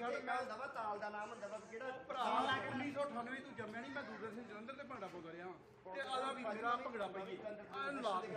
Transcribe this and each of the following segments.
ਛੱਡ ਠੇਕਾ ਹੁੰਦਾ ਵਾ ਤਾਲ ਦਾ ਨਾਮ ਹੁੰਦਾ ਵਾ ਕਿਹੜਾ ਭਰਾ 1998 ਤੂੰ ਜੰਮਿਆ ਨਹੀਂ ਮੈਂ ਦੂਰਦਰਸ਼ਨ ਜਲੰਧਰ ਤੇ ਭੰਗੜਾ ਪਾਉਂਦਾ ਰਿਹਾ ਵਾਂ। ਤੇ ਆਦਾ ਵੀ ਮੇਰਾ ਭੰਗੜਾ ਪਾਈਏ ਆਹ ਨੂੰ ਲਾ ਦੇ।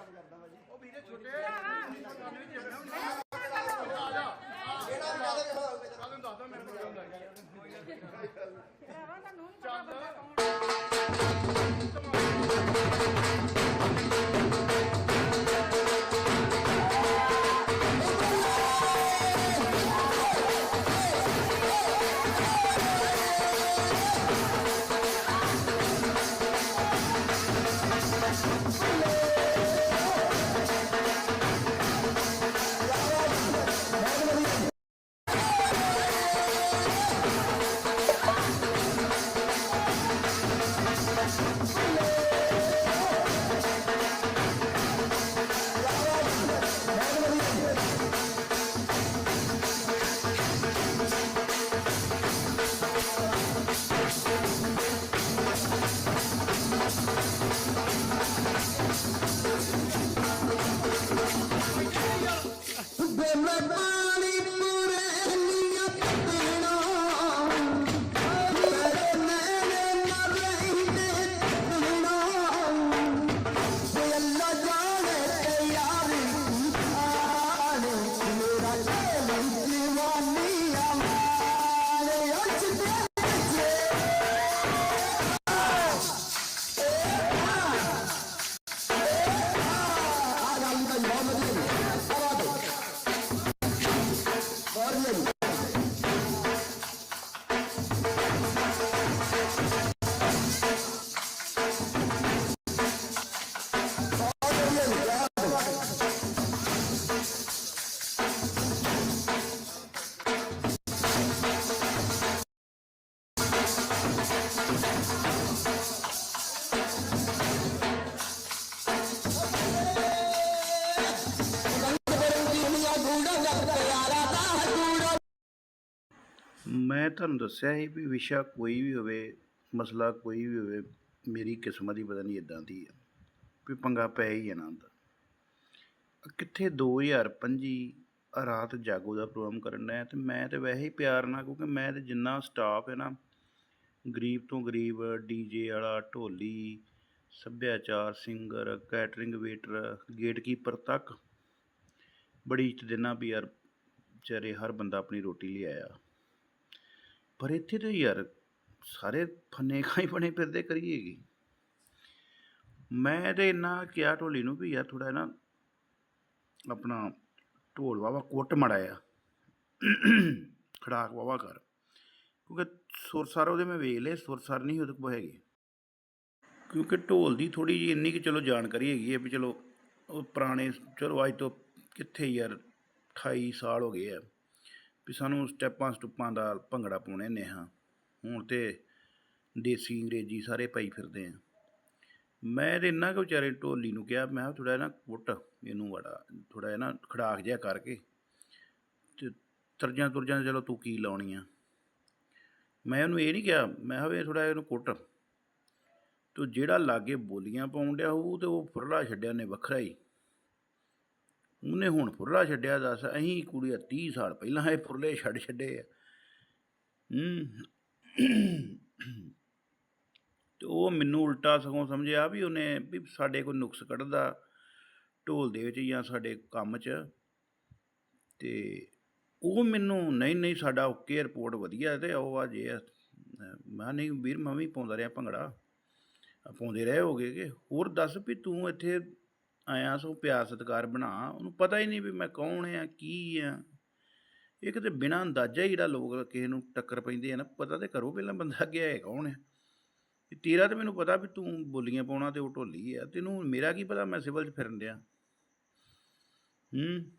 ਮੈਂ ਤੁਹਾਨੂੰ ਦੱਸਿਆ ਸੀ ਵੀ ਵਿਸ਼ਾ ਕੋਈ ਵੀ ਹੋਵੇ, ਮਸਲਾ ਕੋਈ ਵੀ ਹੋਵੇ, ਮੇਰੀ ਕਿਸਮਤ ਹੀ ਪਤਾ ਨਹੀਂ ਇਦਾਂ ਦੀ ਹੈ ਵੀ ਪੰਗਾ ਪੈ ਹੀ ਜਾਣਾ ਹੁੰਦਾ। ਕਿੱਥੇ 2025 ਰਾਤ ਜਾਗੋ ਦਾ ਪ੍ਰੋਗਰਾਮ ਕਰਨ ਡਿਆ ਤੇ ਮੈਂ ਤੇ ਵੈਸੇ ਹੀ ਪਿਆਰ ਨਾਲ, ਕਿਉਂਕਿ ਮੈਂ ਤੇ ਜਿੰਨਾ ਸਟਾਫ ਹੈ ਨਾ, ਗਰੀਬ ਤੋਂ ਗਰੀਬ ਡੀਜੇ ਵਾਲਾ, ਢੋਲੀ, ਸੱਭਿਆਚਾਰ ਸਿੰਗਰ ਕੈਟਰਿੰਗ ਵੇਟਰ ਗੇਟਕੀਪਰ ਤੱਕ, ਬੜੀ ਇੱਜ਼ਤ ਦਿੰਦਾ ਵੀ ਯਾਰ, ਵਿਚਾਰੇ ਹਰ ਬੰਦਾ ਆਪਣੀ ਰੋਟੀ ਲਈ ਆਇਆ। ਪਰ ਇੱਥੇ ਤਾਂ ਯਾਰ ਸਾਰੇ ਫੰਨੇ ਖਾਈ ਬਣੇ ਫਿਰਦੇ ਕਰੀਏ ਕੀ? ਮੈਂ ਤੇ ਇੰਨਾ ਕਿਹਾ ਢੋਲੀ ਨੂੰ ਵੀ ਯਾਰ ਥੋੜਾ ਨਾ ਆਪਣਾ ਢੋਲ ਵਾਵਾ ਕੁੱਟ ਮੜਾਇਆ ਖੜਾਕ ਵਾਵਾ ਕਰ, ਕਿਉਂਕਿ ਸੁਰਸਰ ਉਹਦੇ ਮੈਂ ਵੇਖ ਲਏ ਸੁਰਸਰ ਨਹੀਂ ਉਹਦੇ ਕੋਲ ਹੈਗੇ। ਕਿਉਂਕਿ ਢੋਲ ਦੀ ਥੋੜੀ ਜਿਹੀ ਇੰਨੀ ਕਿ ਚਲੋ ਜਾਣਕਾਰੀ ਹੈਗੀ ਹੈ ਵੀ ਚਲੋ ਉਹ ਪੁਰਾਣੇ, ਚਲੋ ਅੱਜ ਤੋਂ ਕਿੱਥੇ ਯਾਰ 28 ਸਾਲ ਹੋ ਗਏ ਆ। ਵੀ ਸਾਨੂੰ ਸਟੈਪਾਂ ਸਟੁੱਪਾਂ ਦਾ ਭੰਗੜਾ ਪਾਉਣੇ ਨੇ ਹਾਂ। ਹੁਣ ਤੇ ਦੇਸੀ ਅੰਗਰੇਜ਼ੀ ਸਾਰੇ ਪਾਈ ਫਿਰਦੇ ਆ। ਮੈਂ ਤੇ ਇੰਨਾ ਕੁ ਵਿਚਾਰੇ ਢੋਲੀ ਨੂੰ ਕਿਹਾ, ਮੈਂ ਥੋੜਾ ਨਾ ਕੁੱਟ ਇਹਨੂੰ ਬੜਾ ਥੋੜਾ ਜਿਹਾ ਨਾ ਖੜਾਕ ਜਿਹਾ ਕਰਕੇ ਤੇ ਤਰਜਾਂ ਤੁਰਜਾਂ ਚਲੋ ਤੂੰ ਕੀ ਲਾਉਣੀ ਆ। ਮੈਂ ਉਹਨੂੰ ਇਹ ਨਹੀਂ ਕਿਹਾ, ਮੈਂ ਕਿਹਾ ਵੀ ਥੋੜਾ ਇਹਨੂੰ ਕੁੱਟ। ਤੂੰ ਜਿਹੜਾ ਲਾਗੇ ਬੋਲੀਆਂ ਪਾਉਣ ਡਿਆ ਉਹ ਤੇ ਉਹ ਫੁਰਲਾ ਛੱਡਿਆ ਨੇ ਵੱਖਰਾ ਹੀ। ਉਹਨੇ ਹੁਣ ਫੁਰਲਾ ਛੱਡਿਆ ਦੱਸ ਅਹੀਂ ਕੁੜੀਆ 30 ਸਾਲ ਪਹਿਲਾਂ ਇਹ ਫੁਰਲੇ ਛੱਡ ਛੱਡੇ ਆ। ਤੇ ਉਹ ਮੈਨੂੰ ਉਲਟਾ ਸਗੋਂ ਸਮਝਿਆ ਵੀ ਉਹਨੇ ਵੀ ਸਾਡੇ ਕੋਈ ਨੁਕਸ ਕੱਢਦਾ ਢੋਲ ਦੇ ਵਿੱਚ ਜਾਂ ਸਾਡੇ ਕੰਮ 'ਚ। ਤੇ ਉਹ ਮੈਨੂੰ ਨਹੀਂ ਨਹੀਂ ਸਾਡਾ ਓਕੇ ਰਿਪੋਰਟ ਵਧੀਆ ਤੇ ਉਹ ਆ ਜੇ ਮੈਂ ਕਿਹਾ ਨਹੀਂ ਵੀਰ ਮੈਂ ਵੀ ਪਾਉਂਦਾ ਰਿਹਾ ਭੰਗੜਾ। ਪਾਉਂਦੇ ਰਹੇ ਹੋਗੇ ਕਿ? ਹੋਰ ਦੱਸ ਵੀ ਤੂੰ ਇੱਥੇ ਆਇਆ ਸੋ ਪਿਆਰ ਸਤਿਕਾਰ ਬਣਾ। ਉਹਨੂੰ ਪਤਾ ਹੀ ਨਹੀਂ ਵੀ ਮੈਂ ਕੌਣ ਆ, ਕੀ ਆ। ਇਹ ਕਿਤੇ ਬਿਨਾਂ ਅੰਦਾਜ਼ਾ ਹੀ ਜਿਹੜਾ ਲੋਕ ਕਿਸੇ ਨੂੰ ਟੱਕਰ ਪੈਂਦੇ ਆ ਨਾ, ਪਤਾ ਤੇ ਕਰੋ ਪਹਿਲਾਂ ਬੰਦਾ ਅੱਗੇ ਹੈ ਕੌਣ ਆ। ਤੇਰਾ ਤਾਂ ਮੈਨੂੰ ਪਤਾ ਵੀ ਤੂੰ ਬੋਲੀਆਂ ਪਾਉਣਾ ਤੇ ਉਹ ਢੋਲੀ ਆ। ਤੈਨੂੰ ਮੇਰਾ ਕੀ ਪਤਾ, ਮੈਂ ਸਿਵਲ 'ਚ ਫਿਰਨ ਡਿਆ। ਹੂੰ।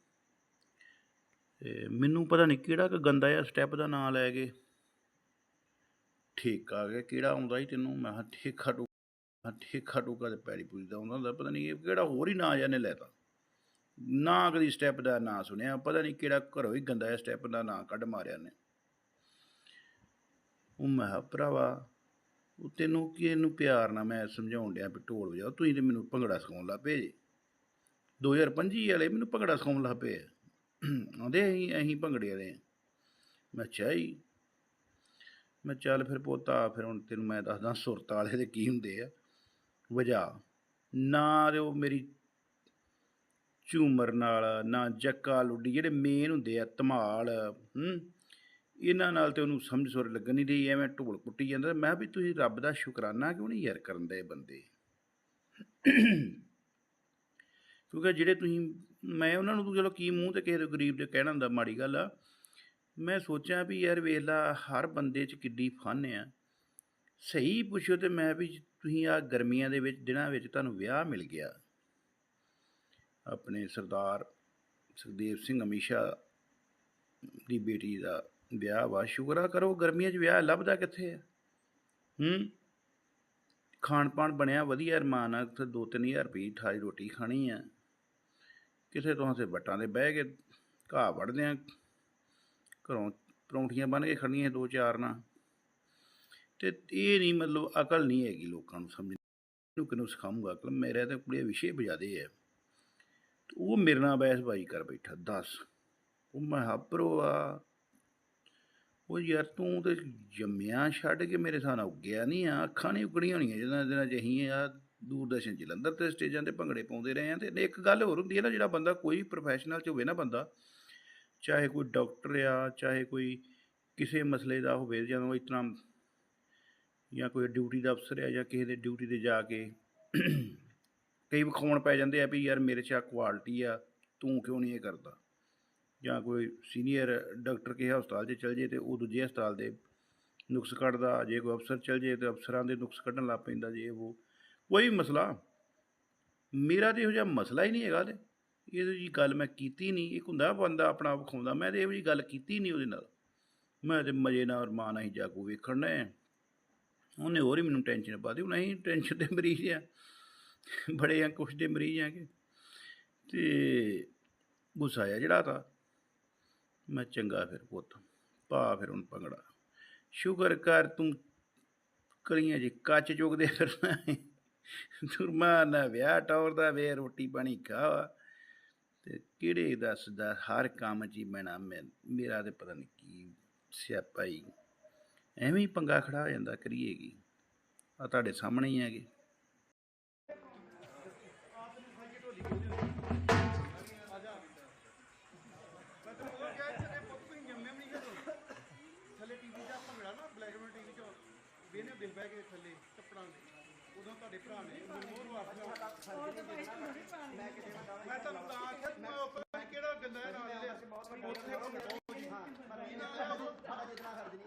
ਤੇ ਮੈਨੂੰ ਪਤਾ ਨਹੀਂ ਕਿਹੜਾ ਕਿ ਗੰਦਾ ਜਿਹਾ ਸਟੈਪ ਦਾ ਨਾਂ ਲੈ ਕੇ ਠੀਕ ਆ ਗਿਆ, ਕਿਹੜਾ ਆਉਂਦਾ ਸੀ ਤੈਨੂੰ? ਮੈਂ ਕਿਹਾ ਠੇਕਾ ਟੂ ਠੇਕਾ ਟੂਕਾ ਤੇ ਪੈਰੀ ਉਹਨਾਂ ਦਾ, ਪਤਾ ਨਹੀਂ ਇਹ ਕਿਹੜਾ ਹੋਰ ਹੀ ਨਾਂ ਜਾਨੇ ਲੈਤਾ। ਨਾ ਕਦੀ ਸਟੈਪ ਦਾ ਨਾਂ ਸੁਣਿਆ, ਪਤਾ ਨਹੀਂ ਕਿਹੜਾ ਘਰੋਂ ਹੀ ਗੰਦਾ ਹੈ ਸਟੈਪ ਦਾ ਨਾਂ ਕੱਢ ਮਾਰਿਆ ਨੇ। ਉਹ ਮੈਂ ਕਿਹਾ, ਭਰਾਵਾ, ਉਹ ਤੈਨੂੰ ਕੀ ਇਹਨੂੰ ਪਿਆਰ ਨਾਲ ਮੈਂ ਸਮਝਾਉਣ ਡਿਆ ਵੀ ਢੋਲ ਵਜਾਓ, ਤੁਸੀਂ ਤੇ ਮੈਨੂੰ ਭੰਗੜਾ ਸਿਖਾਉਣ ਲੱਗ ਪਏ ਜੀ। 2025 ਵਾਲੇ ਮੈਨੂੰ ਭੰਗੜਾ ਸਿਖਾਉਣ ਲੱਗ ਪਏ ਆ। ਆਉਂਦੇ ਅਸੀਂ ਅਸੀਂ ਭੰਗੜੇ ਵਾਲੇ ਆ। ਮੈਂ ਚਾਹੀ ਮੈਂ ਚੱਲ ਫਿਰ ਪੋਤਾ, ਫਿਰ ਹੁਣ ਤੈਨੂੰ ਮੈਂ ਦੱਸਦਾ ਸੁਰਤ ਵਾਲੇ ਦੇ ਕੀ ਹੁੰਦੇ ਆ। ਵਜਾ ਨਾ ਤੇ ਉਹ ਮੇਰੀ ਝੂਮਰ ਨਾਲ, ਨਾ ਜੱਕਾ ਲੁੱਡੀ, ਜਿਹੜੇ ਮੇਨ ਹੁੰਦੇ ਆ, ਧਮਾਲ, ਹੂੰ। ਇਹਨਾਂ ਨਾਲ ਤੇ ਉਹਨੂੰ ਸਮਝ ਸੁਰ ਲੱਗਣ ਨਹੀਂ ਰਹੀ ਐਵੇਂ ਢੋਲ ਕੁੱਟੀ ਜਾਂਦਾ। ਮੈਂ ਵੀ ਤੁਸੀਂ ਰੱਬ ਦਾ ਸ਼ੁਕਰਾਨਾ ਕਿਉਂ ਨਹੀਂ ਯਾਰ ਕਰਨ ਦੇ ਬੰਦੇ? ਕਿਉਂਕਿ ਜਿਹੜੇ ਤੁਸੀਂ, ਮੈਂ ਉਹਨਾਂ ਨੂੰ ਤਾਂ ਚਲੋ ਕੀ ਮੂੰਹ ਤੇ ਕਿਸੇ ਦੇ ਗਰੀਬ ਦੇ ਕਹਿਣਾ ਹੁੰਦਾ ਮਾੜੀ ਗੱਲ ਆ। ਮੈਂ ਸੋਚਿਆ ਵੀ ਯਾਰ ਵੇਖ ਲਾ, ਹਰ ਬੰਦੇ 'ਚ ਕਿੱਡੀ ਫਨ ਆ। ਸਹੀ ਪੁੱਛੋ ਤੇ ਮੈਂ ਵੀ ਤੁਸੀਂ ਆ ਗਰਮੀਆਂ ਦੇ ਵਿੱਚ, ਦਿਨਾਂ ਵਿੱਚ ਤੁਹਾਨੂੰ ਵਿਆਹ ਮਿਲ ਗਿਆ। ਆਪਣੇ ਸਰਦਾਰ ਸੁਖਦੇਵ ਸਿੰਘ ਅਮੀਸ਼ਾ ਦੀ ਬੇਟੀ ਦਾ ਵਿਆਹ ਵਾ। ਸ਼ੁਕਰਾ ਕਰੋ ਗਰਮੀਆਂ 'ਚ ਵਿਆਹ ਲੱਭਦਾ ਕਿੱਥੇ ਆ? ਹੂੰ? ਖਾਣ ਪਾਣ ਬਣਿਆ ਵਧੀਆ, ਰਮਾਨ ਆ, ਉੱਥੇ 2-3000 ਰੁਪਏ ਠਾਈ ਰੋਟੀ ਖਾਣੀ ਆ। ਕਿਸੇ ਤੋਂ ਤੇ ਵੱਟਾਂ ਦੇ ਬਹਿ ਕੇ ਘਾਹ ਵੜਦੇ ਆ। ਘਰੋਂ ਪਰੌਂਠੀਆਂ ਬਣ ਕੇ ਖੜਨੀਆਂ ਦੋ ਚਾਰ ਨਾਲ ਤੇ ਇਹ ਨਹੀਂ ਮਤਲਬ ਅਕਲ ਨਹੀਂ ਹੈਗੀ ਲੋਕਾਂ ਨੂੰ ਸਮਝ ਨੂੰ ਕਿਨੂੰ ਸਿਖਾਉਂਗਾ ਅਕਲ ਮੇਰੇ ਤਾਂ ਕੁੜੇ ਵਿਸ਼ੇ ਬਜਾਦੇ ਆ ਤੇ ਉਹ ਮੇਰੇ ਨਾਲ ਬਹਿਸ ਬਹਿਸਬਾਜ਼ੀ ਕਰ ਬੈਠਾ, ਦੱਸ। ਉਹ ਮੈਂ ਹਾਪਰੋ ਆ। ਉਹ ਯਾਰ ਤੂੰ ਤੇ ਜੰਮਿਆ ਛੱਡ ਕੇ ਮੇਰੇ ਸਾਹ ਨਾਲ ਉੱਗਿਆ ਨਹੀਂ ਆ। ਅੱਖਾਂ ਨਹੀਂ ਉਗੜੀਆਂ ਹੋਣੀਆਂ ਜਿਹਨਾਂ ਦਿਨਾਂ ਚ ਅਸੀਂ ਆ। ਦੂਰਦਰਸ਼ਨ ਜਲੰਧਰ ਤੇ ਸਟੇਜਾਂ ਤੇ ਭੰਗੜੇ ਪਾਉਂਦੇ ਰਹੇ ਆ ਤੇ ਇੱਕ ਗੱਲ ਹੋਰ ਹੁੰਦੀ ਹੈ ਨਾ, ਜਿਹੜਾ ਬੰਦਾ ਕੋਈ ਪ੍ਰੋਫੈਸ਼ਨਲ ਚ ਹੋਵੇ ਨਾ ਬੰਦਾ, ਚਾਹੇ ਕੋਈ ਡਾਕਟਰ ਆ, ਚਾਹੇ ਕੋਈ ਕਿਸੇ ਮਸਲੇ ਦਾ ਹੋਵੇ ਜਾਂ ਉਹ ਇਤਨਾ ਜਾਂ ਕੋਈ ਡਿਊਟੀ ਦਾ ਅਫਸਰ ਹੈ ਜਾਂ ਕਿਸੇ ਦੇ ਡਿਊਟੀ ਤੇ ਜਾ ਕੇ ਕਈ ਵਿਖਾਉਣ ਪੈ ਜਾਂਦੇ ਆ ਵੀ ਯਾਰ ਮੇਰੇ 'ਚ ਆ ਕੁਆਲਿਟੀ ਆ, ਤੂੰ ਕਿਉਂ ਨਹੀਂ ਇਹ ਕਰਦਾ? ਜਾਂ ਕੋਈ ਸੀਨੀਅਰ ਡਾਕਟਰ ਕਿਸੇ ਹਸਪਤਾਲ 'ਚ ਚਲ ਜੇ ਤੇ ਉਹ ਦੂਜੇ ਹਸਪਤਾਲ ਦੇ ਨੁਕਸ ਕੱਢਦਾ, ਜੇ ਕੋਈ ਅਫਸਰ ਚਲ ਜੇ ਤੇ ਅਫਸਰਾਂ ਦੇ ਨੁਕਸ ਕੱਢਣ ਲੱਗ ਪੈਂਦਾ ਜੇ ਉਹ। ਕੋਈ ਵੀ ਮਸਲਾ? ਮੇਰਾ ਤੇ ਇਹੋ ਜਿਹਾ ਮਸਲਾ ਹੀ ਨਹੀਂ ਹੈਗਾ ਤੇ। ਇਹੋ ਜੀ ਗੱਲ ਮੈਂ ਕੀਤੀ ਨਹੀਂ। ਇੱਕ ਹੁੰਦਾ ਬੰਦਾ ਆਪਣਾ ਆਪ ਵਿਖਾਉਂਦਾ, ਮੈਂ ਤੇ ਇਹੋ ਜੀ ਗੱਲ ਕੀਤੀ ਨਹੀਂ ਉਹਦੇ ਨਾਲ। ਮੈਂ ਤੇ ਮਜੇ ਨਾਲ ਰਮਾਨ ਅਸੀਂ ਜਾਗੋ ਵੇਖਣ ਨੇ ਉਹਨੇ ਹੋਰ ਹੀ ਮੈਨੂੰ ਟੈਨਸ਼ਨ ਪਾ ਦਿੱਤੀ ਨਹੀਂ ਟੈਨਸ਼ਨ ਦੇ ਮਰੀਜ਼ ਆ। ਬੜੇ ਆ, ਕੁਛ ਦੇ ਮਰੀਜ਼ ਆ ਕਿ। ਤੇ ਗੁੱਸਾ ਆ ਜਿਹੜਾ ਤਾਂ। ਮੈਂ ਚੰਗਾ ਫਿਰ ਪੁੱਤ, ਪਾ ਫਿਰ ਹੁਣ ਭੰਗੜਾ ਸ਼ੁਕਰ ਕਰ ਤੂੰ ਕਲੀਆਂ ਜੀ ਕੱਚ ਚੁਗਦੇ ਫਿਰਨਾ ਸੁਰਮਾ ਨਾ ਵਿਆਹ ਟੌਰਦਾ ਵੇ, ਰੋਟੀ ਪਾਣੀ ਖਾ। ਤੇ ਕਿਹੜੇ ਦੱਸਦਾ, ਹਰ ਕੰਮ 'ਚ ਹੀ ਮੈਨਾ ਮੈਂ, ਮੇਰਾ ਤੇ ਪਤਾ ਨਹੀਂ ਕੀ ਸਿਆਪਾ ਹੀ। ਐਵੇਂ ਹੀ ਪੰਗਾ ਖੜਾ ਹੋ ਜਾਂਦਾ ਕਰੀਏਗੀ ਆ ਤੁਹਾਡੇ ਸਾਹਮਣੇ ਹੀ ਹੈਗੇ ਮੈਂ ਕਿ ਥੱਲੇ ਟੀਵੀ ਦਾ ਭੰਗੜਾ ਨਾ ਬਲੈਕ ਐਂਡ ਟੀਵੀ ਚ ਵੇਨੇ ਬਿਲ ਬਹਿ ਕੇ ਥੱਲੇ ਕੱਪੜਾਂ ਦੇ ਉਦੋਂ ਤੁਹਾਡੇ ਭਰਾ ਨੇ ਮਨਮੋਹਨ ਵਾਸਤੇ ਮੈਂ ਤੁਹਾਨੂੰ ਤਾਂ ਆਖਿਆ ਮੈਂ ਉੱਪਰ ਕਿਹੜਾ ਗੰਦਾ ਨਾਲ ਲਿਆ ਉੱਥੇ ਉਹ ਜੀ ਸਾਡਾ ਜਿਤਨਾ ਖਰਚ ਨਹੀਂ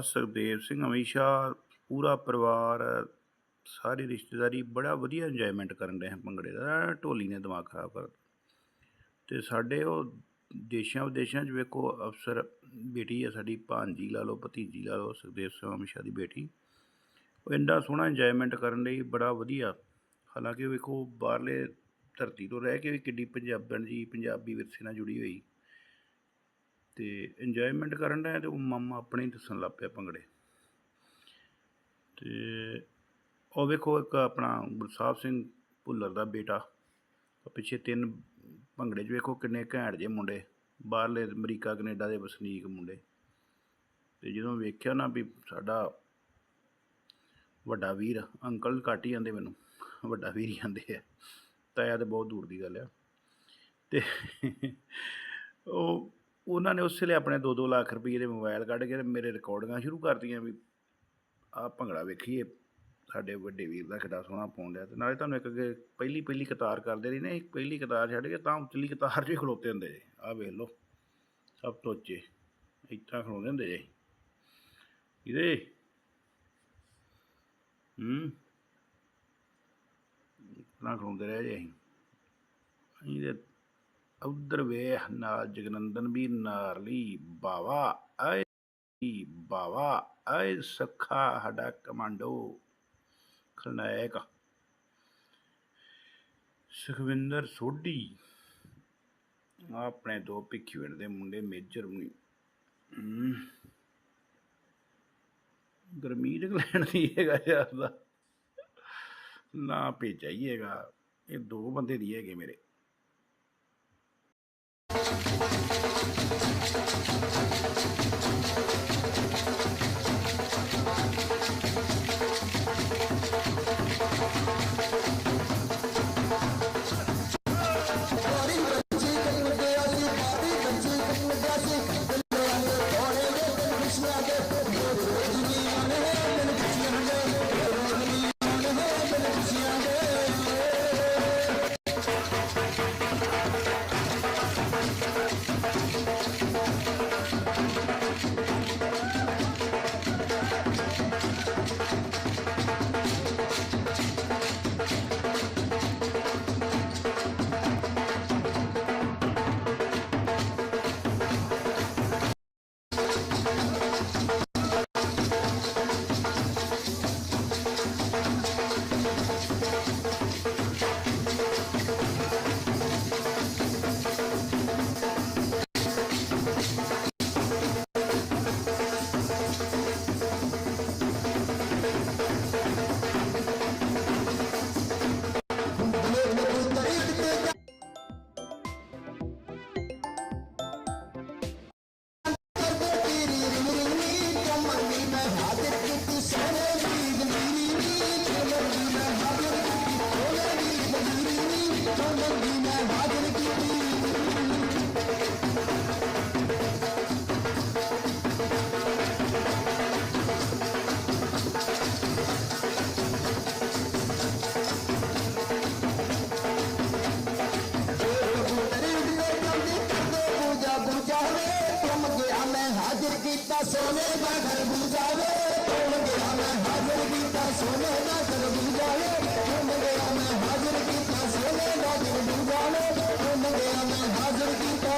ਸੁਖਦੇਵ ਸਿੰਘ ਹਮੇਸ਼ਾ ਪੂਰਾ ਪਰਿਵਾਰ, ਸਾਰੀ ਰਿਸ਼ਤੇਦਾਰੀ ਬੜਾ ਵਧੀਆ ਇੰਜੋਇਮੈਂਟ ਕਰਨ ਰਹੇ ਭੰਗੜੇ ਦਾ ਢੋਲੀ ਨੇ ਦਿਮਾਗ ਖਰਾਬ ਕਰ ਤੇ ਸਾਡੇ ਉਹ ਦੇਸ਼ਾਂ ਵਿਦੇਸ਼ਾਂ 'ਚ ਵੇਖੋ ਅਫਸਰ ਬੇਟੀ ਹੈ ਸਾਡੀ ਭਾਂਜੀ ਲਾ ਲਓ, ਭਤੀਜੀ ਲਾ ਲਓ, ਸੁਖਦੇਵ ਸਿੰਘ ਹਮੇਸ਼ਾ ਦੀ ਬੇਟੀ। ਉਹ ਇੰਨਾ ਸੋਹਣਾ ਇੰਜੋਇਮੈਂਟ ਕਰਨ ਲਈ ਬੜਾ ਵਧੀਆ। ਹਾਲਾਂਕਿ ਵੇਖੋ ਬਾਹਰਲੇ ਧਰਤੀ ਤੋਂ ਰਹਿ ਕੇ ਵੀ ਕਿੱਡੀ ਪੰਜਾਬਣ ਜੀ, ਪੰਜਾਬੀ ਵਿਰਸੇ ਨਾਲ ਜੁੜੀ ਹੋਈ। ਤੇ ਇੰਜੋਇਮੈਂਟ ਕਰਨ ਦਾ ਤੇ ਉਹ ਮਾਮਾ ਆਪਣੇ ਹੀ ਦੱਸਣ ਲੱਗ ਪਿਆ ਭੰਗੜੇ। ਤੇ ਉਹ ਵੇਖੋ ਇੱਕ ਆਪਣਾ ਗੁਰਸਾਹਿਬ ਸਿੰਘ ਭੁੱਲਰ ਦਾ ਬੇਟਾ। ਪਿੱਛੇ ਤਿੰਨ ਭੰਗੜੇ 'ਚ ਵੇਖੋ ਕਿੰਨੇ ਘੈਂਟ ਜਿਹੇ ਮੁੰਡੇ, ਬਾਹਰਲੇ ਅਮਰੀਕਾ, ਕੈਨੇਡਾ ਦੇ ਵਸਨੀਕ ਮੁੰਡੇ। ਤੇ ਜਦੋਂ ਵੇਖਿਆ ਨਾ ਵੀ ਸਾਡਾ ਵੱਡਾ ਵੀਰ, ਅੰਕਲ ਘੱਟ ਹੀ ਜਾਂਦੇ ਮੈਨੂੰ, ਵੱਡਾ ਵੀਰ ਹੀ ਜਾਂਦੇ ਆ। ਤਾਇਆ ਤੇ ਬਹੁਤ ਦੂਰ ਦੀ ਗੱਲ ਆ। ਤੇ ਉਹ ਉਹਨਾਂ ਨੇ ਉਸੇ ਲਈ ਆਪਣੇ 2-2 ਲੱਖ ਰੁਪਏ ਦੇ ਮੋਬਾਈਲ ਕੱਢ ਕੇ ਤੇ ਮੇਰੇ ਰਿਕਾਰਡਿੰਗਾਂ ਸ਼ੁਰੂ ਕਰਤੀਆਂ ਵੀ ਆਹ ਭੰਗੜਾ ਵੇਖੀਏ, ਸਾਡੇ ਵੱਡੇ ਵੀਰ ਦਾ ਕਿੱਡਾ ਸੋਹਣਾ ਪਾਉਣ ਡਿਆ ਤੇ ਨਾਲੇ ਤੁਹਾਨੂੰ ਇੱਕ ਅੱਗੇ ਪਹਿਲੀ ਪਹਿਲੀ ਕਤਾਰ ਕਰਦੇ ਰਹੀ ਨਾ, ਇੱਕ ਪਹਿਲੀ ਕਤਾਰ ਛੱਡ ਕੇ ਤਾਂ ਉਤਲੀ ਕਤਾਰ 'ਚ ਹੀ ਖਲੋਤੇ ਹੁੰਦੇ ਜੇ, ਆਹ ਵੇਖ ਲਓ, ਸਭ ਤੋਂ ਉੱਚੇ ਇੱਦਾਂ ਖਲੋਤੇ ਹੁੰਦੇ ਜੇ ਇਹਦੇ ਹੂੰ? ਨਾ ਖਲੋਂਦੇ ਰਹੇ ਜੇ ਅਸੀਂ ਅਸੀਂ ਤੇ ਉਧਰ ਵੇਖ ਨਾਲ ਜਗਨੰਦਨ ਵੀ ਨਾਰਲੀ ਬਾਵਾ, ਆਏ ਬਾਵਾ, ਆਏ ਸਖਾ ਸਾਡਾ ਕਮਾਂਡੋ। ਖਲਨਾਇਕ ਸੁਖਵਿੰਦਰ ਸੋਢੀ ਆਪਣੇ ਦੋ ਭਿੱਖੀਵਿੰਡ ਦੇ ਮੁੰਡੇ ਮੇਜਰ ਹੁਣੀ ਹਮ। ਇੰਗਲੈਂਡ ਦੀ ਹੈਗਾ ਯਾਰ ਦਾ। ਨਾ ਭੇਜਿਆ ਹੀ ਹੈਗਾ ਇਹ ਦੋ ਬੰਦੇ ਦੀ ਹੈਗੇ ਮੇਰੇ। Thank you. ਕੀਤਾ ਸੋਨੇ ਦਾ ਘਰ ਬੁਝਾਵੇ ਤੁਮ ਗਿਆ ਮੈਂ ਹਾਜ਼ਰ ਕੀਤਾ ਸੋਨੇ ਦਾ ਘਰ ਬੁਝਾਵੇ ਤੁਮ ਗਿਆ ਮੈਂ ਹਾਜ਼ਰ ਕੀਤਾ ਸੋਨੇ ਦਾ ਘਰ ਬੁਝਾਵੇ ਤੁਮ ਗਿਆ ਮੈਂ ਹਾਜ਼ਰ ਕੀਤਾ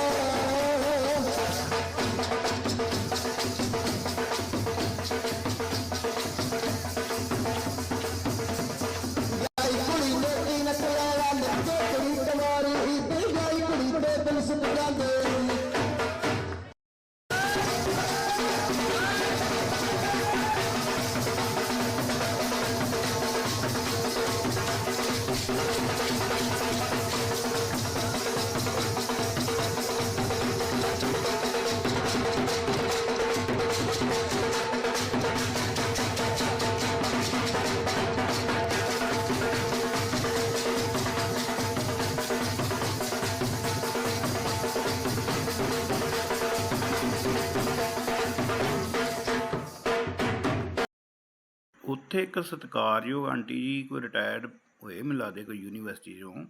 ਉੱਥੇ ਇੱਕ ਸਤਿਕਾਰਯੋਗ ਆਂਟੀ ਜੀ ਕੋਈ ਰਿਟਾਇਰਡ ਹੋਏ, ਮੈਨੂੰ ਦੇ ਕੋਈ ਯੂਨੀਵਰਸਿਟੀ ਚੋਂ।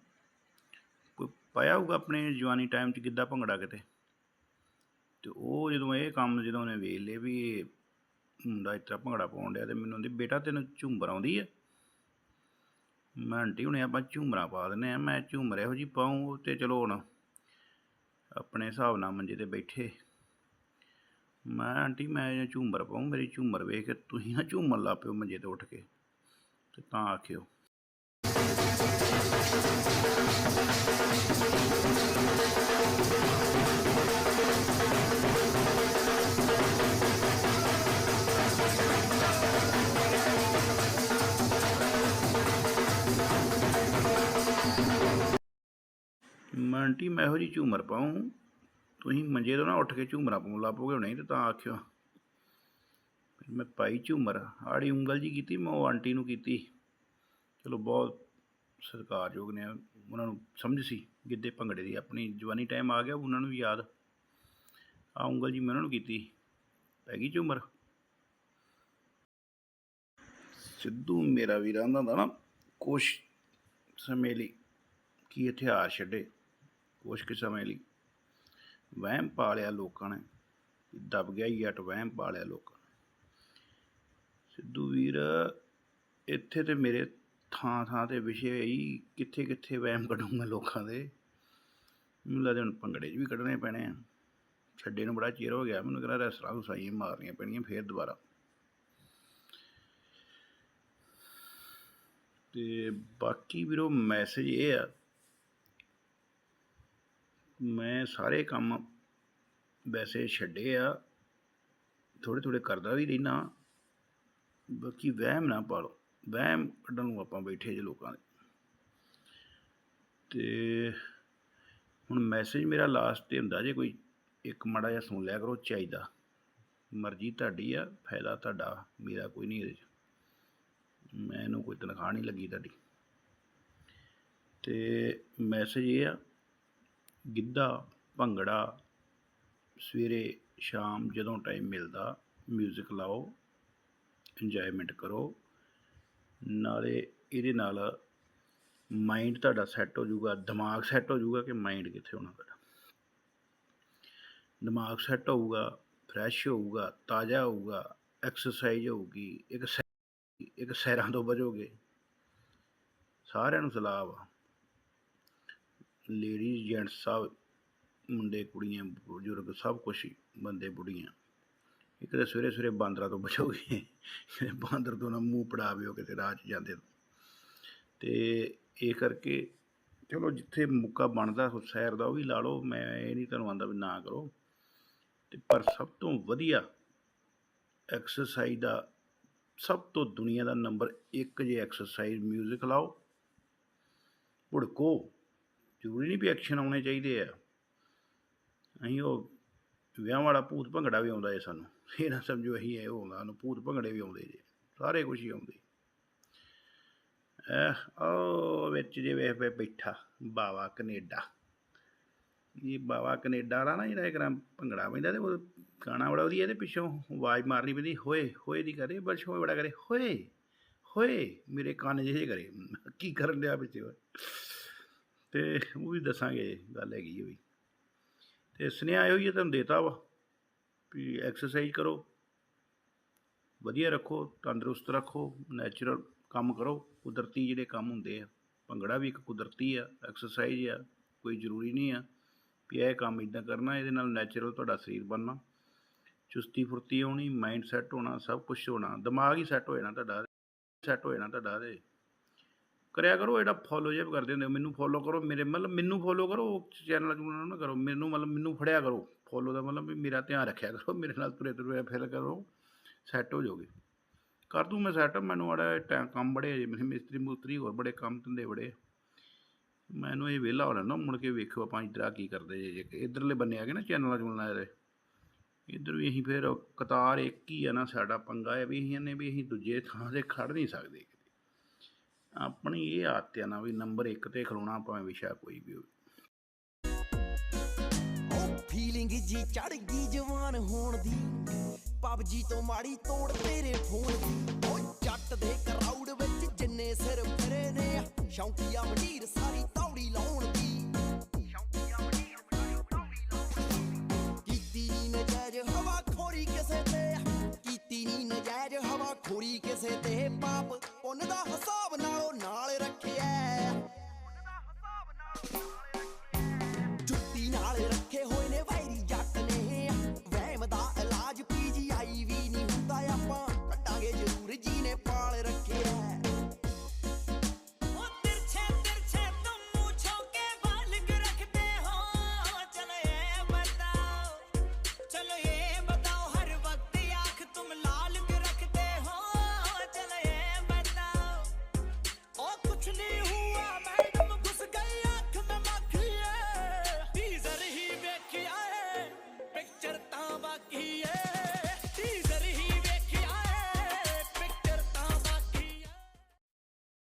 ਕੋਈ ਪਾਇਆ ਹੋਊਗਾ ਆਪਣੇ ਜਵਾਨੀ ਟਾਈਮ 'ਚ ਗਿੱਧਾ ਭੰਗੜਾ ਕਿਤੇ? ਤੇ ਉਹ ਜਦੋਂ ਇਹ ਕੰਮ ਜਦੋਂ ਉਹਨੇ ਵੇਖ ਲਏ ਵੀ ਇਹ ਮੁੰਡਾ ਇਸ ਭੰਗੜਾ ਪਾਉਣ ਡਿਆ ਤੇ ਮੈਨੂੰ ਕਹਿੰਦੀ ਬੇਟਾ, ਤੈਨੂੰ ਝੂਮਰ ਆਉਂਦੀ ਆ? ਮੈਂ ਆਂਟੀ, ਹੁਣੇ ਆਪਾਂ ਝੂਮਰਾ ਪਾ ਦਿੰਦੇ ਆ ਮੈਂ ਝੂਮਰ ਇਹੋ ਜੀ ਪਾਉਂ ਤੇ ਚਲੋ ਹੁਣ ਆਪਣੇ ਹਿਸਾਬ ਨਾਲ ਮੰਜੇ ਤੇ ਬੈਠੇ। ਮੈਂ ਆਂਟੀ, ਮੈਂ ਝੂਮਰ ਪਾਉਂ ਮੇਰੀ ਝੂਮਰ ਵੇਖ ਕੇ ਤੁਸੀਂ ਨਾ ਝੂਮਰ ਲੱਗ ਪਿਓ ਮੰਜੇ ਤੇ ਉੱਠ ਕੇ। ਤੇ ਤਾਂ ਆਖਿਓ। ਮੈਂ ਆਂਟੀ, ਮੈਂ ਇਹੋ ਜੀ ਝੂਮਰ ਪਾਉਂ ਤੁਸੀਂ ਮੰਜੇ ਤੋਂ ਨਾ ਉੱਠ ਕੇ ਝੂਮਰਾ ਪਾਉਣ ਲੱਗ ਨਹੀਂ ਤੇ ਤਾਂ ਆਖਿਓ। ਮੈਂ ਪਾਈ ਝੂਮਰ, ਆੜੀ ਉਂਗਲ ਜੀ ਕੀਤੀ, ਮੈਂ ਉਹ ਆਂਟੀ ਨੂੰ ਕੀਤੀ। ਚਲੋ ਬਹੁਤ ਸਤਿਕਾਰਯੋਗ ਨੇ, ਉਹਨਾਂ ਨੂੰ ਸਮਝ ਸੀ, ਗਿੱਧੇ ਭੰਗੜੇ ਦੀ ਆਪਣੀ ਜਵਾਨੀ ਟਾਈਮ ਆ ਗਿਆ, ਉਹਨਾਂ ਨੂੰ ਵੀ ਯਾਦ। ਆ ਉਂਗਲ ਜੀ ਮੈਂ ਉਹਨਾਂ ਨੂੰ ਕੀਤੀ, ਪੈ ਗਈ ਝੂਮਰ। ਸਿੱਧੂ ਮੇਰਾ ਵੀਰਾਂ ਦਾ ਹੁੰਦਾ ਨਾ ਕੁਛ ਸਮੇਂ ਲਈ ਕੀ ਇਤਿਹਾਸ ਛੱਡੇ, ਕੁਛ ਕੁ ਸਮੇਂ ਲਈ। ਵਹਿਮ ਪਾ ਲਿਆ ਲੋਕਾਂ ਨੇ, ਦਬ ਗਿਆ ਹੀ ਜੱਟ ਵਹਿਮ ਪਾ ਲਿਆ ਲੋਕਾਂ ਨੇ। ਸਿੱਧੂ ਵੀਰ, ਇੱਥੇ ਤੇ ਮੇਰੇ ਥਾਂ ਥਾਂ ਤੇ ਵਿਸ਼ੇ ਹੀ ਕਿੱਥੇ ਕਿੱਥੇ ਵਹਿਮ ਕੱਢੂੰਗਾ ਲੋਕਾਂ ਦੇ। ਮੈਨੂੰ ਲੱਗਦਾ ਹੁਣ ਭੰਗੜੇ 'ਚ ਵੀ ਕੱਢਣੇ ਪੈਣੇ ਆ। ਛੱਡੇ ਨੂੰ ਬੜਾ ਚਿਰ ਹੋ ਗਿਆ, ਮੈਨੂੰ ਕਹਿੰਦਾ ਰੈਸਲਾਂ ਹੁਸਾਈਆਂ ਮਾਰਨੀਆਂ ਪੈਣੀਆਂ ਫੇਰ ਦੁਬਾਰਾ। ਤੇ ਬਾਕੀ ਵੀਰੋ ਮੈਸੇਜ ਇਹ ਆ ਮੈਂ ਸਾਰੇ ਕੰਮ ਵੈਸੇ ਛੱਡੇ ਆ, ਥੋੜ੍ਹੇ ਥੋੜ੍ਹੇ ਕਰਦਾ ਵੀ ਰਹਿਣਾ ਬਾਕੀ ਵਹਿਮ ਨਾ ਪਾਲੋ, ਵਹਿਮ ਕੱਢਣ ਨੂੰ ਆਪਾਂ ਬੈਠੇ ਜੇ ਲੋਕਾਂ ਦੇ। ਤੇ ਹੁਣ ਮੈਸੇਜ ਮੇਰਾ ਲਾਸਟ ਤੇ ਹੁੰਦਾ ਜੇ ਕੋਈ, ਇੱਕ ਮਾੜਾ ਜਿਹਾ ਸੁਣ ਲਿਆ ਕਰੋ ਚਾਹੀਦਾ। ਮਰਜ਼ੀ ਤੁਹਾਡੀ ਆ, ਫਾਇਦਾ ਤੁਹਾਡਾ, ਮੇਰਾ ਕੋਈ ਨਹੀਂ ਇਹਦੇ 'ਚ। ਮੈਨੂੰ ਕੋਈ ਤਨਖਾਹ ਨਹੀਂ ਲੱਗੀ ਤੁਹਾਡੀ। ਤੇ ਮੈਸੇਜ ਇਹ ਆ ਗਿੱਧਾ, ਭੰਗੜਾ, ਸਵੇਰੇ ਸ਼ਾਮ ਜਦੋਂ ਟਾਈਮ ਮਿਲਦਾ ਮਿਊਜ਼ਿਕ ਲਾਓ ਇੰਜੋਏਮੈਂਟ ਕਰੋ, ਨਾਲੇ ਇਹਦੇ ਨਾਲ ਮਾਈਂਡ ਤੁਹਾਡਾ ਸੈੱਟ ਹੋ ਜਾਊਗਾ, ਦਿਮਾਗ ਸੈੱਟ ਹੋ ਜਾਊਗਾ ਕਿ ਮਾਈਂਡ ਕਿੱਥੇ ਹੋਣਾ ਤੁਹਾਡਾ। ਦਿਮਾਗ ਸੈੱਟ ਹੋਊਗਾ ਫਰੈਸ਼ ਹੋਊਗਾ, ਤਾਜ਼ਾ ਹੋਊਗਾ ਐਕਸਰਸਾਈਜ਼ ਹੋਊਗੀ, ਇੱਕ ਸੈ- ਇੱਕ ਸੈਰਾਂ ਤੋਂ ਬਚੋਗੇ ਸਾਰਿਆਂ ਨੂੰ ਸਲਾਹ ਵਾ। ਲੇਡੀਜ਼ ਜੈਂਟਸ ਸਭ ਮੁੰਡੇ ਕੁੜੀਆਂ ਬਜ਼ੁਰਗ ਸਭ ਕੁਛ ਬੰਦੇ ਬੁੜੀਆਂ ਇੱਕ ਤਾਂ ਸਵੇਰੇ ਸਵੇਰੇ ਬਾਂਦਰਾਂ ਤੋਂ ਬਚੋਗੇ ਬਾਂਦਰ ਤੋਂ ਨਾ ਮੂੰਹ ਪੜਾਵਿਓ ਕਿਤੇ ਰਾਹ 'ਚ ਜਾਂਦੇ ਤੋਂ। ਤੇ ਇਹ ਕਰਕੇ ਚਲੋ ਜਿੱਥੇ ਮੁੱਕਾ ਬਣਦਾ ਸੈਰ ਦਾ ਉਹ ਵੀ ਲਾ ਲਓ, ਮੈਂ ਇਹ ਨਹੀਂ ਤੁਹਾਨੂੰ ਆਂਦਾ ਵੀ ਨਾ ਕਰੋ। ਤੇ ਪਰ ਸਭ ਤੋਂ ਵਧੀਆ ਐਕਸਰਸਾਈਜ਼ ਦਾ ਸਭ ਤੋਂ ਦੁਨੀਆ ਦਾ ਨੰਬਰ 1 ਜੇ ਐਕਸਰਸਾਈਜ਼ 뮤직 ਲਾਓ, ਭੁੜਕੋ। ਜ਼ਰੂਰੀ ਨਹੀਂ ਵੀ ਐਕਸ਼ਨ ਆਉਣੇ ਚਾਹੀਦੇ ਆ। ਅਸੀਂ ਉਹ ਵਿਆਹ ਵਾਲਾ ਭੂਤ ਭੰਗੜਾ ਵੀ ਆਉਂਦਾ ਏ ਸਾਨੂੰ। ਇਹ ਨਾ ਸਮਝੋ ਅਸੀਂ ਇਹ ਆਉਂਦਾ ਸਾਨੂੰ ਭੂਤ ਭੰਗੜੇ ਵੀ ਆਉਂਦੇ ਜੇ, ਸਾਰੇ ਕੁਝ ਹੀ ਆਉਂਦੇ। ਐ ਉਹ ਵਿੱਚ ਜੇ ਵੇਖ ਵੇ ਬੈਠਾ ਬਾਵਾ ਕੈਨੇਡਾ। ਇਹ ਬਾਵਾ ਕੈਨੇਡਾ ਵਾਲਾ ਨਾ ਜਿਹੜਾ ਇੱਕ ਭੰਗੜਾ ਪੈਂਦਾ ਤੇ ਉਹ ਗਾਣਾ ਬੜਾ ਵਧੀਆ ਇਹਦੇ ਪਿੱਛੋਂ ਆਵਾਜ਼ ਮਾਰਨੀ ਪੈਂਦੀ, ਹੋਏ ਹੋਏ ਦੀ ਕਰੇ ਬਸ ਹੋਏ ਬੜਾ ਕਰੇ, ਹੋਏ ਹੋਏ, ਮੇਰੇ ਕੰਨ ਜਿਹੇ ਕਰੇ। ਕੀ ਕਰਨ ਡਿਆ ਪਿੱਛੇ? ਤੇ ਉਹ ਵੀ ਦੱਸਾਂਗੇ, ਗੱਲ ਹੈਗੀ ਉਹ ਵੀ ਤੇ ਸੁਨੇਹਾ ਇਹੋ ਹੀ ਹੈ, ਤੁਹਾਨੂੰ ਦੇਤਾ ਵਾ ਵੀ ਐਕਸਰਸਾਈਜ਼ ਕਰੋ। ਵਧੀਆ ਰੱਖੋ, ਤੰਦਰੁਸਤ ਰੱਖੋ ਨੈਚੁਰਲ ਕੰਮ ਕਰੋ। ਕੁਦਰਤੀ ਜਿਹੜੇ ਕੰਮ ਹੁੰਦੇ ਆ, ਭੰਗੜਾ ਵੀ ਇੱਕ ਕੁਦਰਤੀ ਆ ਐਕਸਰਸਾਈਜ਼ ਆ, ਕੋਈ ਜ਼ਰੂਰੀ ਨਹੀਂ ਆ ਵੀ ਇਹ ਕੰਮ ਇਦਾਂ ਕਰਨਾ, ਇਹਦੇ ਨਾਲ ਨੈਚੁਰਲ ਤੁਹਾਡਾ ਸਰੀਰ ਬਣਨਾ। ਚੁਸਤੀ ਫੁਰਤੀ ਆਉਣੀ ਮਾਈਂਡ ਸੈੱਟ ਹੋਣਾ, ਸਭ ਕੁਝ ਹੋਣਾ। ਦਿਮਾਗ ਹੀ ਸੈੱਟ ਹੋ ਜਾਣਾ ਤੁਹਾਡਾ ਸੈੱਟ ਹੋ ਜਾਣਾ ਤੁਹਾਡਾ ਤੇ। ਕਰਿਆ ਕਰੋ ਜਿਹੜਾ ਫੋਲੋ ਜੇ ਕਰਦੇ ਹੁੰਦੇ ਹੋ, ਮੈਨੂੰ ਫੋਲੋ ਕਰੋ ਮੇਰੇ ਮਤਲਬ ਮੈਨੂੰ ਫੋਲੋ ਕਰੋ ਚੈਨਲ ਨੂੰ ਨਾ ਕਰੋ ਮੈਨੂੰ ਮਤਲਬ ਮੈਨੂੰ ਫੜਿਆ ਕਰੋ। ਫੋਲੋ ਦਾ ਮਤਲਬ ਵੀ ਮੇਰਾ ਧਿਆਨ ਰੱਖਿਆ ਕਰੋ ਮੇਰੇ ਨਾਲ ਤੁਰੇ ਤੁਰੇ ਫਿਰ ਕਰੋ ਸੈੱਟ ਹੋ ਜਾਓਗੇ। ਕਰ ਦੂੰ ਮੈਂ ਸੈੱਟ ਮੈਨੂੰ ਆੜਾ ਟਾਈਮ ਕੰਮ ਬੜੇ ਜੇ ਮੇਰੇ ਮਿਸਤਰੀ ਮੁਸਤਰੀ ਹੋਰ ਬੜੇ ਕੰਮ ਧੰਦੇ ਬੜੇ ਮੈਨੂੰ ਇਹ ਵਿਹਲਾ ਹੋ ਲੈਣਾ ਮੁੜ ਕੇ ਵੇਖੋ ਆਪਾਂ ਇੱਧਰ ਕੀ ਕਰਦੇ ਜੇ ਜੇ ਇਧਰਲੇ ਬੰਨੇ ਆ ਗਏ ਨਾ ਚੈਨਲਾਂ ਚੁਣਨਾ ਇਹਦੇ ਇੱਧਰ ਵੀ ਅਸੀਂ ਫਿਰ ਕਤਾਰ ਇੱਕ ਹੀ ਆ ਨਾ ਸਾਡਾ ਪੰਗਾ ਹੈ ਵੀ ਅਸੀਂ ਨੇ ਵੀ ਅਸੀਂ ਦੂਜੇ ਥਾਂ ਤੇ ਖੜ ਨਹੀਂ ਸਕਦੇ। ਆਪਣੀ ਇਹ ਆਦਤ ਆ ਨਾ ਵੀ ਨੰਬਰ 1 ਤੇ ਖਲੋਣਾ ਭਾਵੇਂ ਵਿਸ਼ਾ ਕੋਈ ਵੀ ਹੋਵੇ। ਫੀਲਿੰਗ ਜੀ ਚੜ ਗਈ ਜਵਾਨ ਹੋਣ ਦੀ। ਪਬਜੀ ਤੋਂ ਮਾੜੀ ਤੋੜ ਤੇਰੇ ਫੋਨ ਦੀ। ਉਹ ਜੱਟ ਦੇ ਕਰਾਊਡ ਵਿੱਚ ਜਿੰਨੇ ਸਿਰ ਫਿਰੇ ਨੇ ਸ਼ੌਂਕੀਆ ਮੰਡੀਰ ਸਾਰੀ ਚੋਰੀ ਕਿਸੇ ਤੇ ਪਾਪ ਪੁੰਨ ਦਾ ਹਿਸਾਬ ਨਾਲੋਂ ਨਾਲ ਰੱਖਿਆ।